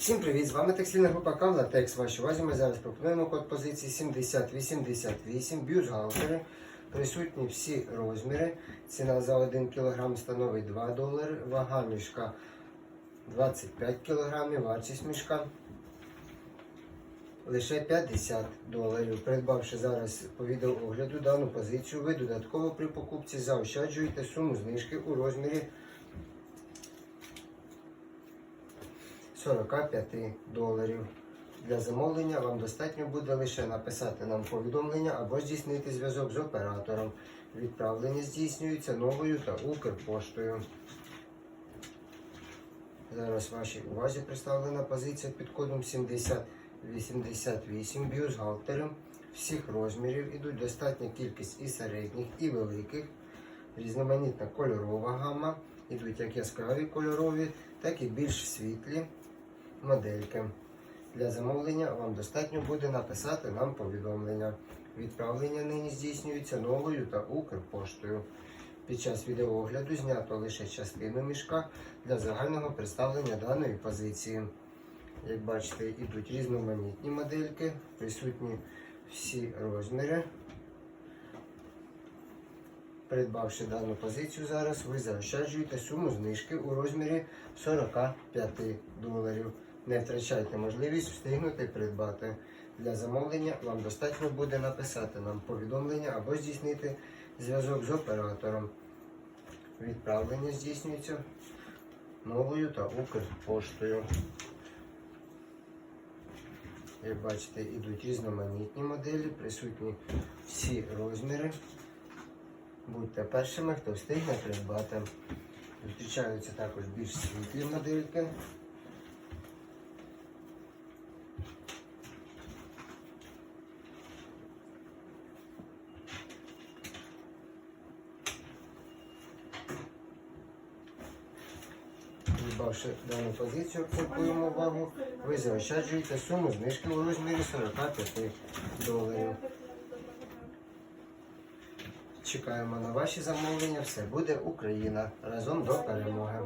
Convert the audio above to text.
Всім привіт! З вами текстильна група Кавла Текс. Вашій увазі ми зараз пропонуємо код позиції 7088 бюстгальтери. Присутні всі розміри. Ціна за 1 кг становить 2 долари. Вага мішка 25 кг. Вартість мішка лише 50 доларів. Придбавши зараз по відеоогляду дану позицію, ви додатково при покупці заощаджуєте суму знижки у розмірі 45 доларів. Для замовлення вам достатньо буде лише написати нам повідомлення або здійснити зв'язок з оператором. Відправлення здійснюється новою та Укрпоштою. Зараз вашій увазі представлена позиція під кодом 7088 бюстгальтерів всіх розмірів. Ідуть достатня кількість і середніх, і великих. Різноманітна кольорова гама. Ідуть як яскраві кольорові, так і більш світлі модельки. Для замовлення вам достатньо буде написати нам повідомлення. Відправлення нині здійснюється новою та Укрпоштою. Під час відеоогляду знято лише частину мішка для загального представлення даної позиції. Як бачите, йдуть різноманітні модельки, присутні всі розміри. Придбавши дану позицію зараз, ви заощаджуєте суму знижки у розмірі 45 доларів. Не втрачайте можливість встигнути придбати. Для замовлення вам достатньо буде написати нам повідомлення або здійснити зв'язок з оператором. Відправлення здійснюється новою та Укрпоштою. Як бачите, йдуть різноманітні моделі, присутні всі розміри. Будьте першими, хто встигне придбати. Зустрічаються також більш світлі модельки. придбавши дану позицію, купуємо увагу, ви заощаджуєте суму знижки у розмірі 45 доларів. Чекаємо на ваші замовлення. Все буде Україна разом до перемоги.